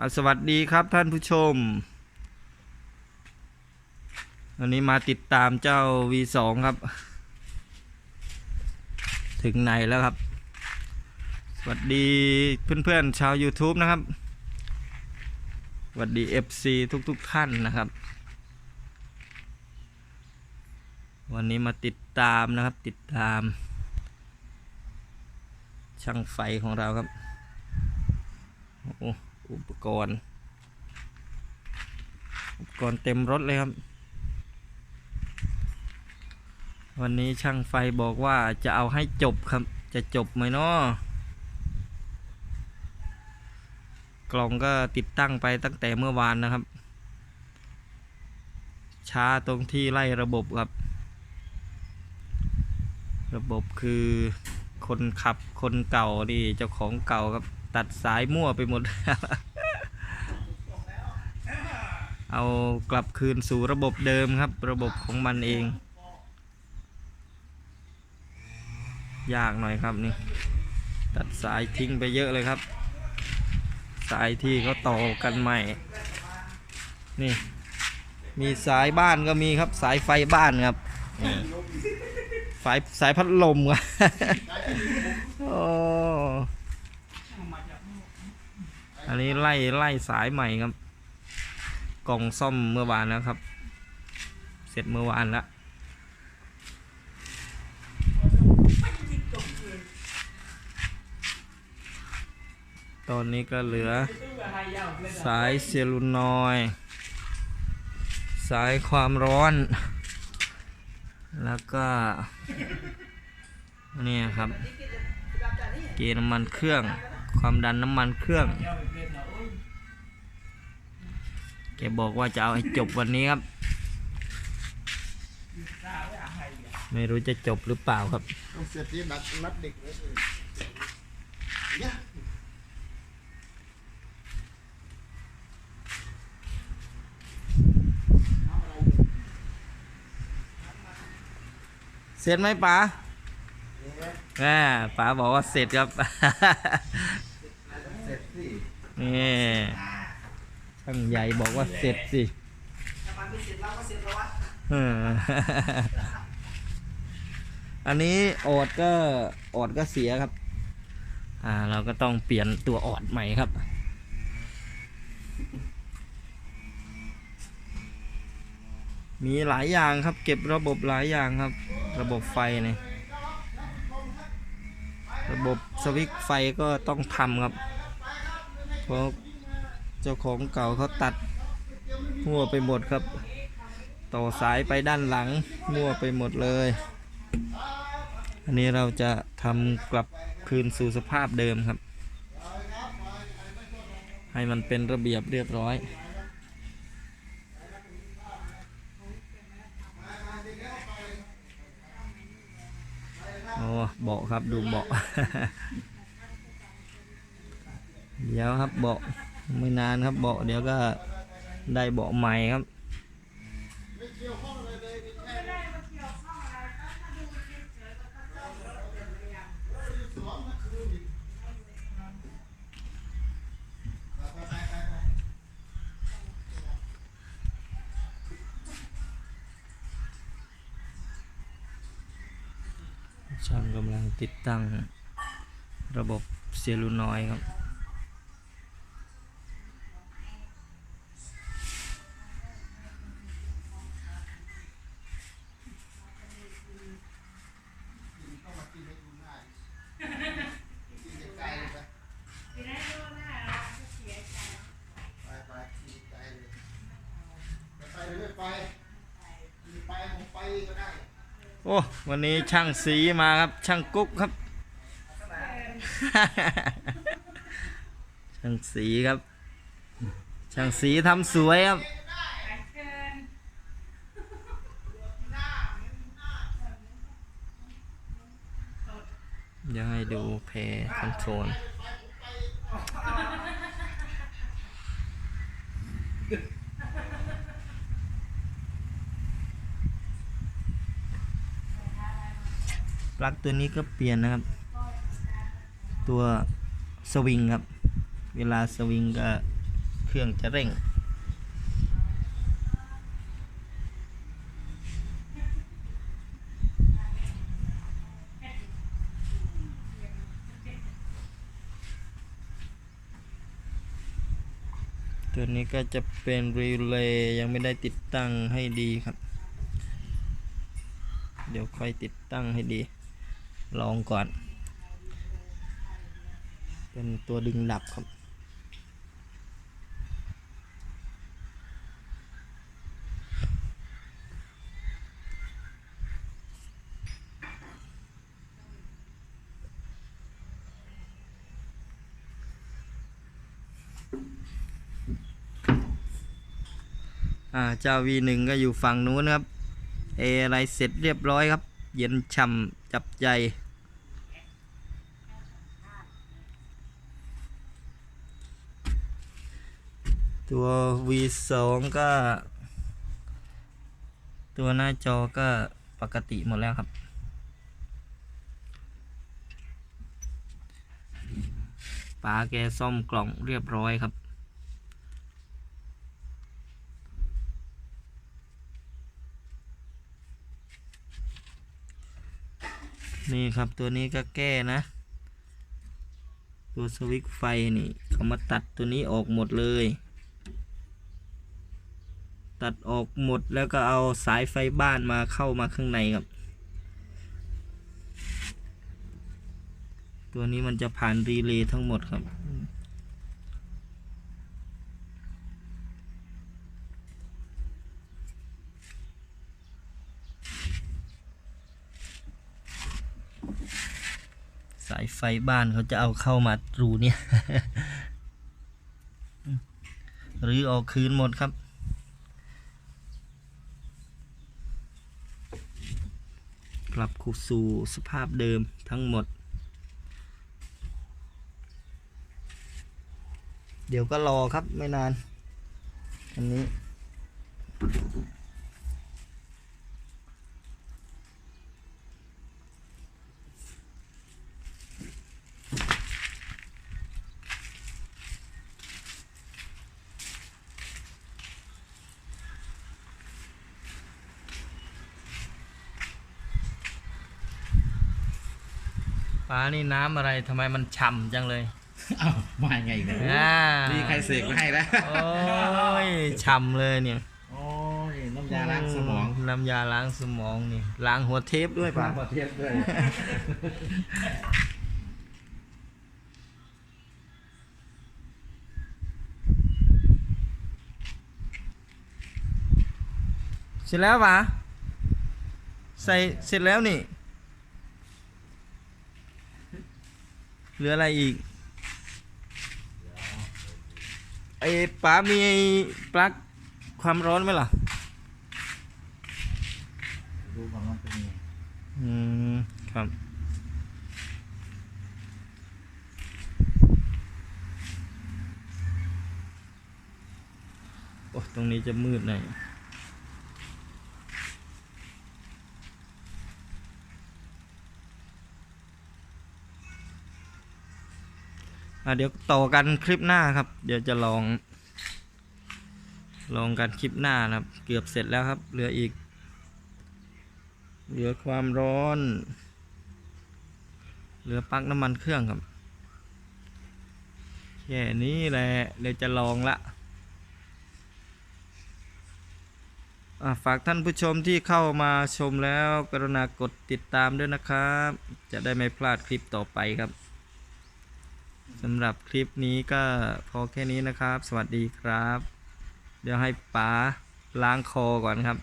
อสวัสดีครับท่านผู้ชม วันนี้มาติดตามเจ้า V2 ครับ ถึงไหนแล้วครับ สวัสดีเพื่อนๆชาว YouTube นะครับ สวัสดี FC ทุกๆท่านนะครับ วันนี้มาติดตามนะครับติดตาม ช่างไฟของเราครับโอ้ อุปกรณ์ อุปกรณ์เต็มรถเลยครับ วันนี้ช่างไฟบอกว่าจะเอาให้จบครับ จะจบไหมเนาะกล่องก็ติดตั้งไปตั้งแต่เมื่อวานนะครับ ช้าตรงที่ไล่ระบบครับ ระบบคือคนขับคนเก่านี่เจ้าของเก่าครับ ตัดสายมั่วไปหมด เอากลับคืนสู่ระบบเดิมครับ ระบบของมันเอง ยากหน่อยครับนี่ ตัดสายทิ้งไปเยอะเลยครับ สายที่เขาต่อกันใหม่ นี่ มีสายบ้านก็มีครับ สายไฟบ้านครับนี่สายสายพัดลมครับโอ้ อันนี้ไล่ไล่สายใหม่ครับ กล่องซ่อมเมื่อวานแล้วครับ เสร็จเมื่อวานแล้วตอนนี้ก็เหลือสายเซลูนอยสายความร้อน แล้วก็เนี่ยครับ เกณฑ์น้ำมันเครื่อง ความดันน้ำมันเครื่อง แกบอกว่าจะเอาให้จบวันนี้ครับ ไม่รู้จะจบหรือเปล่าครับต้องเสียทีนัดนัดเด็กไว้เลยเนี่ยเสร็จไหมป๋าแม่ป๋าบอกว่าเสร็จครับ เสร็จสินี่ ช่างใหญ่บอกว่าเสร็จสิอันนี้ออดก็ออดก็เสียครับ อ่า เราก็ต้องเปลี่ยนตัวออดใหม่ครับมีหลายอย่างครับ เก็บระบบหลายอย่างครับ ระบบไฟเนี่ยระบบสวิตช์ไฟก็ต้องทำครับเพราะ จ้าของเก่าเขาตัดมั่วไปหมดครับ ต่อสายไปด้านหลังมั่วไปหมดเลย อันนี้เราจะทำกลับคืนสู่สภาพเดิมครับ ให้มันเป็นระเบียบเรียบร้อยโอ้เบาะครับดูเบาะเดี๋ยวครับเบาะ ไม่นานครับเบาะเดี๋ยวก็ได้เบาะใหม่ครับช่างกำลังติดตั้งระบบเซลลูนอยด์ครับ ไกลเลยไปไปไปขี่ไกลเลยจะไปหรือไม่ไปมีไปผมไปก็ได้ โอ้ วันนี้ช่างสีมาครับ ช่างกุ๊กครับ ช่างสีครับ ช่างสีทำสวยครับ เดี๋ยวให้ดูเพย์คอนโทรล ปลั๊กตัวนี้ก็เปลี่ยนนะครับ ตัวสวิงครับ เวลาสวิงก็รื่องจะเร่ง ตัวนี้ก็จะเป็นรีเลย์ยังไม่ได้ติดตั้งให้ดีครับ เดี๋ยวค่อยติดตั้งให้ดี ลองก่อน เป็นตัวดึงดับครับ อ่า เจ้า V1 ก็อยู่ฝั่งนู้นครับ เออะไรเสร็จเรียบร้อยครับ เย็นฉ่ำ จับใจตัว V2 ก็ ตัวหน้าจอก็ปกติหมดแล้วครับ ป๋าแกซ่อมกล่องเรียบร้อยครับ นี่ครับตัวนี้ก็แก้นะ ตัวสวิตช์ไฟนี่เขามาตัดตัวนี้ออกหมดเลย ตัดออกหมดแล้วก็เอาสายไฟบ้านมาเข้ามาข้างในครับ ตัวนี้มันจะผ่านรีเลย์ทั้งหมดครับายไฟบ้านเขาจะเอาเข้ามารูเนี่ยหรือออกคืนหมดครับ กลับคูสู่สภาพเดิมทั้งหมด เดี๋ยวก็รอครับไม่นาน อันนี้ ฟ้านี่น้ำอะไรทำไมมันฉ่ำจังเลยเอ้ามาไงเนี่ยอ่านี่ใครเสกมาให้แล้วโอ้ยฉ่ำเลยเนี่ยโอ้ยน้ำยาล้างสมองน้ำยาล้างสมองนี่ล้างหัวเทปด้วยป่ะล้างประเทศด้วยเสร็จแล้วป่ะใส่เสร็จแล้วนี่ เหลืออะไรอีกไอ้ป๋ามีปลั๊กความร้อนไหมล่ะดูก่อนว่าเป็นยังไงอืมครับโอ้ตรงนี้จะมืดหน่อย เดี๋ยวต่อกันคลิปหน้าครับ เดี๋ยวจะลอง ลองกันคลิปหน้านะครับ เกือบเสร็จแล้วครับ เหลืออีก เหลือความร้อน เหลือปลั๊กน้ำมันเครื่องครับแค่นี้แหละเดี๋ยวจะลองละอะฝากท่านผู้ชมที่เข้ามาชมแล้ว กรุณากดติดตามด้วยนะครับ จะได้ไม่พลาดคลิปต่อไปครับ สำหรับคลิปนี้ก็พอแค่นี้นะครับ สวัสดีครับ เดี๋ยวให้ป๋าล้างคอก่อนครับ